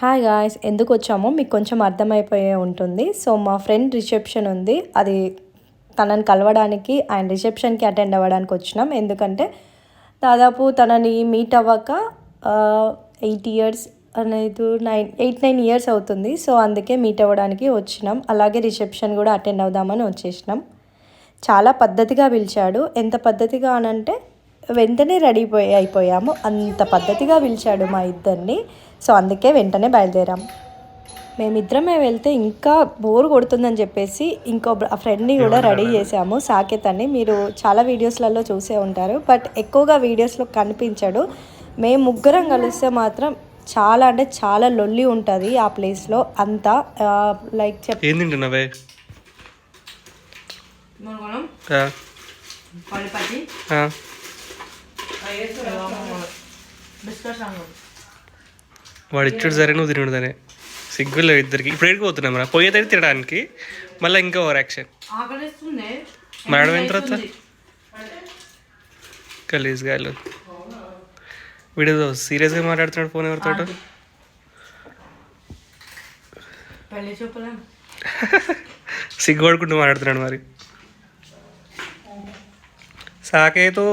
Hi guys ఎందుకు వచ్చామో మీకు కొంచెం అర్థమైపోయే ఉంటుంది. సో మా ఫ్రెండ్ రిసెప్షన్ ఉంది. అది తనని కలవడానికి అండ్ రిసెప్షన్కి అటెండ్ అవ్వడానికి వచ్చినాం. ఎందుకంటే దాదాపు తనని మీట్ అవ్వక ఎయిట్ ఇయర్స్ అనేది నైన్ ఎయిట్ నైన్ ఇయర్స్ అవుతుంది. సో అందుకే మీట్ అవ్వడానికి వచ్చినాం. అలాగే రిసెప్షన్ కూడా అటెండ్ అవుదామని వచ్చేసినాం. చాలా పద్ధతిగా పిలిచాడు. ఎంత పద్ధతిగా అనంటే వెంటనే రెడీ అయిపోయాము. అంత పద్ధతిగా పిలిచాడు మా ఇద్దరిని. సో అందుకే వెంటనే బయలుదేరాం. మేమిద్దరమే వెళ్తే ఇంకా బోర్ కొడుతుందని చెప్పేసి ఇంకో ఫ్రెండ్ని కూడా రెడీ చేసాము. సాకేత్ అని. మీరు చాలా వీడియోస్లలో చూసే ఉంటారు. బట్ ఎక్కువగా వీడియోస్లో కనిపించాడు. మేము ముగ్గురం కలిస్తే మాత్రం చాలా అంటే చాలా లొల్లి ఉంటుంది ఆ ప్లేస్లో అంతా లైక్ చెప్ ఏం తింటున్నావే మునగడం ఆ, పల్లిపట్టి ఆ. బిస్కెట్స్ అన్నం వాడు ఇచ్చుడు సరే నువ్వు తినుడు సరే సిగ్గులు ఇద్దరికి. ఇప్పుడు ఎక్కడికి పోతున్నాం రా? పోయేది తినడానికి. మళ్ళీ ఇంకా ఓవర్ యాక్షన్. మేడం అయిన తర్వాత? గలీజ్ గాయలు వీడు సీరియస్గా మాట్లాడుతున్నాడు ఫోన్ ఎవరితో? పెళ్ళి చూపులా? సిగ్గు పడుకుంటూ మాట్లాడుతున్నాడు మరి. సాకేతో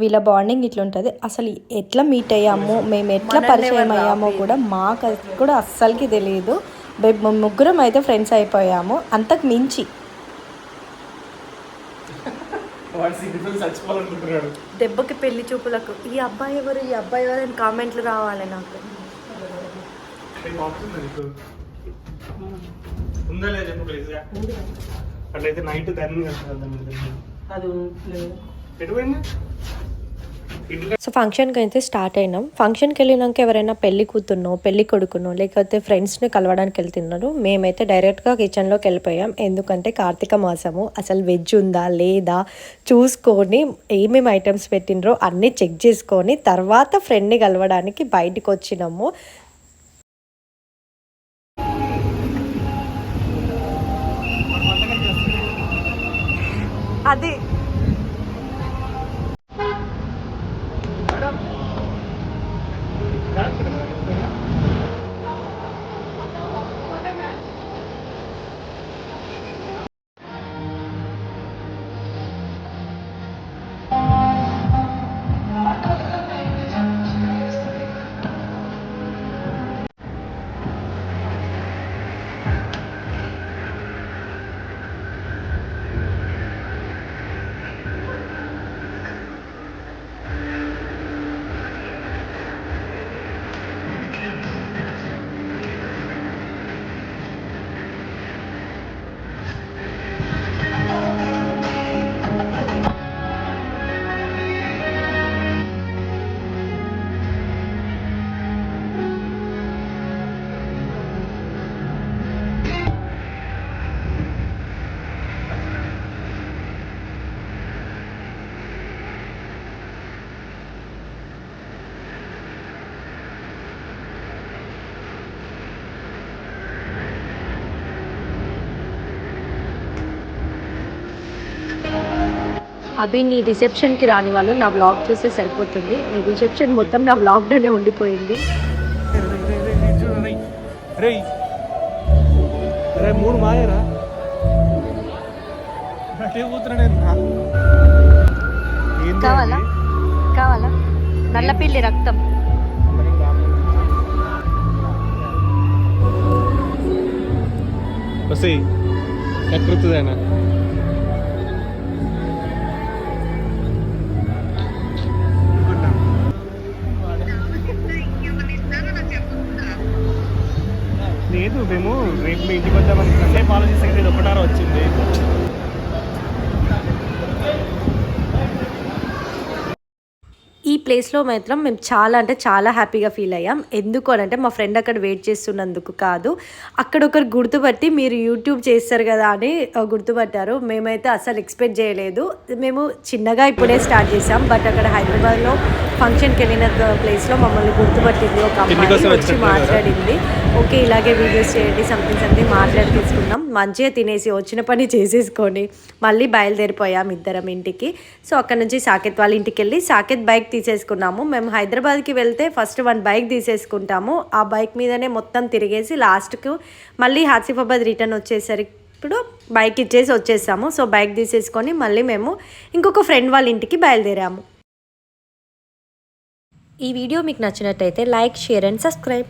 వీళ్ళ బాండింగ్ ఇట్లుంటుంది. అసలు ఎట్లా మీట్ అయ్యామో మేము ఎట్లా పరిచయం అయ్యామో కూడా మాకు కూడా అస్సలకి తెలియదు మేము ముగ్గురం అయితే ఫ్రెండ్స్ అయిపోయాము. అంతకు మించి. దెబ్బకి పెళ్ళి చూపులకు. ఈ అబ్బాయి ఎవరు? ఈ అబ్బాయి ఎవరు అని కామెంట్లు రావాలి నాకు. అట్లయితే నైట్ దాన్ని అది ఎటుపోయింది సో ఫంక్షన్కి అయితే స్టార్ట్ అయినాం. ఫంక్షన్కి వెళ్ళినాక ఎవరైనా పెళ్ళి కూతుర్నో పెళ్ళి కొడుకునో లేకపోతే ఫ్రెండ్స్ని కలవడానికి వెళ్తున్నారు మేమైతే డైరెక్ట్గా కిచెన్లోకి వెళ్ళిపోయాం. ఎందుకంటే కార్తీక మాసము అసలు వెజ్ ఉందా లేదా చూసుకొని ఏమేమి ఐటమ్స్ పెట్టినరో అన్నీ చెక్ చేసుకొని తర్వాత ఫ్రెండ్ని కలవడానికి బయటికి వచ్చినాము. అది అభి నీ రిసెప్షన్కి రాని వాళ్ళు నా బ్లాగ్ చూస్తే సరిపోతుంది. నీ రిసెప్షన్ మొత్తం నా బ్లాగ్లోనే ఉండిపోయింది. మూడు మాయరా? కావాలా? కావాలా? నల్లపిల్లి రక్తం. వస్తే ఎక్కడుతుందైనా మీ ఇంటికి వద్దామని రేపు ఆలోచిస్తే ఇది ఒకటారా వచ్చింది. ఈ ప్లేస్లో మాత్రం మేము చాలా అంటే చాలా హ్యాపీగా ఫీల్ అయ్యాం. ఎందుకు అని అంటే మా ఫ్రెండ్ అక్కడ వెయిట్ చేస్తున్నందుకు కాదు. అక్కడ ఒకరు గుర్తుపట్టి మీరు యూట్యూబ్ చేస్తారు కదా అని గుర్తుపట్టారు. మేమైతే అసలు ఎక్స్పెక్ట్ చేయలేదు. మేము చిన్నగా ఇప్పుడే స్టార్ట్ చేసాం బట్ అక్కడ హైదరాబాద్లో ఫంక్షన్కి వెళ్ళిన ప్లేస్లో మమ్మల్ని గుర్తుపట్టింది ఒక అమ్మాయి వచ్చి మాట్లాడింది. ఓకే ఇలాగే వీడియోస్ చేయండి సంథింగ్ సంథింగ్ మాట్లాడి తీసుకున్నాం మంచిగా తినేసి వచ్చిన పని చేసేసుకొని మళ్ళీ బయలుదేరిపోయాం ఇద్దరం ఇంటికి. సో అక్కడ నుంచి సాకేత్ వాళ్ళ ఇంటికి వెళ్ళి సాకేత్ బైక్ తీసేసుకున్నాము. మేము హైదరాబాద్కి వెళ్తే ఫస్ట్ వన్ బైక్ తీసేసుకుంటాము. ఆ బైక్ మీదనే మొత్తం తిరిగేసి లాస్ట్కు మళ్ళీ హాసిఫాబాద్ రిటర్న్ వచ్చేసరికి ఇప్పుడు బైక్ ఇచ్చేసి వచ్చేసాము. సో బైక్ తీసేసుకొని మళ్ళీ మేము ఇంకొక ఫ్రెండ్ వాళ్ళ ఇంటికి బయలుదేరాము. ఈ వీడియో మీకు నచ్చినట్టయితే లైక్ షేర్ అండ్ సబ్స్క్రైబ్.